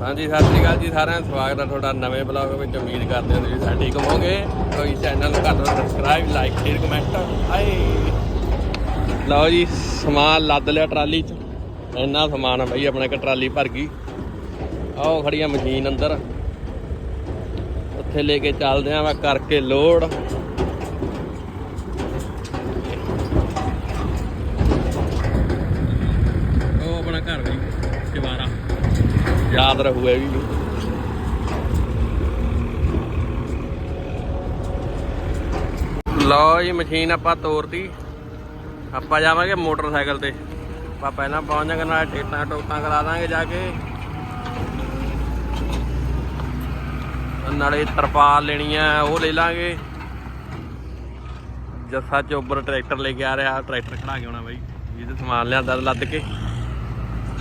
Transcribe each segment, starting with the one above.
ਹਾਂਜੀ, ਸਤਿ ਸ਼੍ਰੀ ਅਕਾਲ ਜੀ ਸਾਰਿਆਂ ਦਾ। ਸਵਾਗਤ ਹੈ ਤੁਹਾਡਾ ਨਵੇਂ ਬਲੌਗ ਵਿੱਚ। ਉਮੀਦ ਕਰਦੇ ਹਾਂ ਤੁਸੀਂ ਸਾਡੀ ਕਮੋਗੇ ਕੋਈ ਚੈਨਲ ਨੂੰ ਕਰ ਦਿਓ ਸਬਸਕ੍ਰਾਈਬ ਲਾਈਕ ਸ਼ੇਅਰ ਕਮੈਂਟ ਆਏ। ਲਓ ਜੀ, ਸਮਾਨ ਲੱਦ ਲਿਆ ਟਰਾਲੀ 'ਚ। ਇੰਨਾ ਸਮਾਨ ਆ ਬਈ, ਆਪਣੇ ਇੱਕ ਟਰਾਲੀ ਭਰ ਗਈ। ਆਓ ਆ ਮਸ਼ੀਨ ਅੰਦਰ। ਉੱਥੇ ਲੈ ਕੇ ਚੱਲਦੇ ਆਂ ਵਾ ਕਰਕੇ ਲੋਡ। ਉਹ ਆਪਣਾ ਘਰ ਬਈ ਚਵਾਰਾ ਯਾਦ ਰਹੂ ਇਹ ਵੀ। ਲਓ ਜੀ, ਮਸ਼ੀਨ ਆਪਾਂ ਤੋਰਤੀ। ਆਪਾਂ ਜਾਵਾਂਗੇ ਮੋਟਰਸਾਈਕਲ ਤੇ। ਆਪਾਂ ਪਹਿਲਾਂ ਪਹੁੰਚ ਜਾਵਾਂਗੇ, ਨਾਲ ਟੇਟਾਂ ਟੋਟਾਂ ਕਰਾ ਦਾਂਗੇ ਜਾ ਕੇ। ਨਾਲੇ ਤਰਪਾਲ ਲੈਣੀ ਆ, ਉਹ ਲੈ ਲਾਂਗੇ। ਜੱਸਾ ਚੋਬਰ ਟਰੈਕਟਰ ਲੈ ਕੇ ਆ ਰਿਹਾ, ਟਰੈਕਟਰ ਖੜਾ ਕੇ ਆਉਣਾ ਬਾਈ। ਜਿਹਦੇ ਸਮਾਨ ਲਿਆਂਦਾ ਲੱਦ ਕੇ।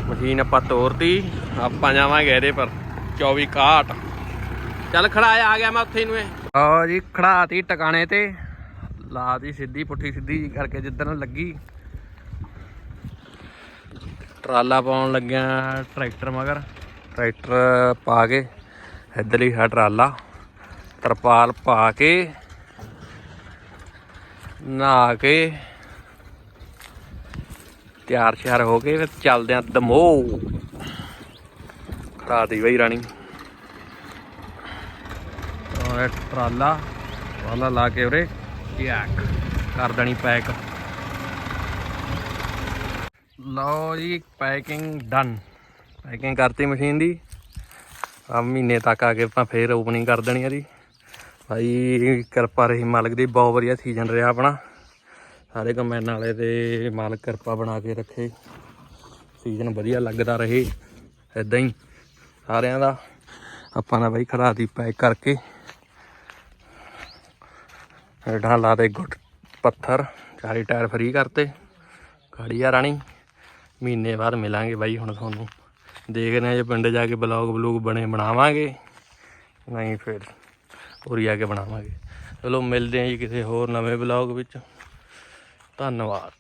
ਮਸ਼ੀਨ ਆਪਾਂ ਤੋਰਤੀ, ਆਪਾਂ ਜਾਵਾਂਗੇ ਇਹਦੇ ਪਰ 24 61 ਚੱਲ ਖੜਾਇਆ ਆ ਗਿਆ ਮੈਂ ਉੱਥੇ ਨੂੰ ਇਹ। ਆ ਜੀ, ਖੜਾਤੀ ਟਿਕਾਣੇ ਤੇ। ਲਾਤੀ ਸਿੱਧੀ ਪੁੱਠੀ, ਸਿੱਧੀ ਜਿਹੀ ਕਰਕੇ ਜਿੱਧਰ ਲੱਗੀ। ਟਰਾਲਾ ਪਾਉਣ ਲੱਗਿਆ ਟਰੈਕਟਰ ਮਗਰ। ਟਰੈਕਟਰ ਪਾ ਕੇ ਇੱਧਰ ਹੀ ਹੈ ਟਰਾਲਾ। ਤਰਪਾਲ ਪਾ ਕੇ, ਨਹਾ ਕੇ। ਤਿਆਰ ਸ਼ਿਆਰ ਹੋ ਕੇ ਫਿਰ ਚੱਲਦੇ ਆਂ ਦਮੋ। ਖੜਾ ਦੀ ਬਈ ਰਾਣੀ। ਔਰ ਟਰਾਲਾ ਟਰਾਲਾ ਲਾ ਕੇ ਉਰੇ। ਯਾਕ, ਕਰ ਦੇਣੀ ਪੈਕ। ਲਓ ਜੀ, ਪੈਕਿੰਗ ਡਨ। ਪੈਕਿੰਗ ਕਰਤੀ ਮਸ਼ੀਨ ਦੀ। ਆ ਮਹੀਨੇ ਤੱਕ ਆ ਕੇ ਆਪਾਂ ਫੇਰ ਓਪਨਿੰਗ ਕਰ ਦੇਣੀ ਆ ਜੀ। ਭਾਈ ਕਿਰਪਾ ਰਹੀ ਮਾਲਕ ਦੀ, ਬਹੁਤ ਵਧੀਆ ਸੀਜ਼ਨ ਰਿਹਾ ਆਪਣਾ। ਸਾਰੇ ਕੰਬਾਈਨ ਵਾਲੇ ਦੇ ਮਾਲਕ ਕਿਰਪਾ ਬਣਾ ਕੇ ਰੱਖੇ। ਸੀਜ਼ਨ ਵਧੀਆ ਲੱਗਦਾ ਰਹੇ ਇਦਾਂ ਹੀ। ਸਾਰਿਆਂ ਦਾ ਆਪਾਂ ਦਾ ਬਾਈ ਖੜਾਤੀ ਪੈਕ ਕਰਕੇ। ਹੇਠਾਂ ਲਾ ਦੇ ਗੁੱਟ, ਪੱਥਰ ਚਾਰੇ ਟਾਇਰ ਫਰੀ ਕਰਤੇ। ਗਾੜੀਆ ਰਾਣੀ, ਮਹੀਨੇ ਬਾਅਦ ਮਿਲਾਂਗੇ ਬਾਈ ਹੁਣ ਤੁਹਾਨੂੰ। ਦੇਖਦੇ ਹਾਂ ਜੇ ਪਿੰਡ ਜਾ ਕੇ ਬਲੌਗ ਬਲੂਗ ਬਣੇ ਬਣਾਵਾਂਗੇ। ਨਹੀਂ ਫਿਰ, ਉਰੀ ਆ ਕੇ ਬਣਾਵਾਂਗੇ। ਚਲੋ ਮਿਲਦੇ ਹਾਂ ਜੀ ਕਿਸੇ ਹੋਰ ਨਵੇਂ ਬਲੌਗ ਵਿੱਚ। ਧੰਨਵਾਦ।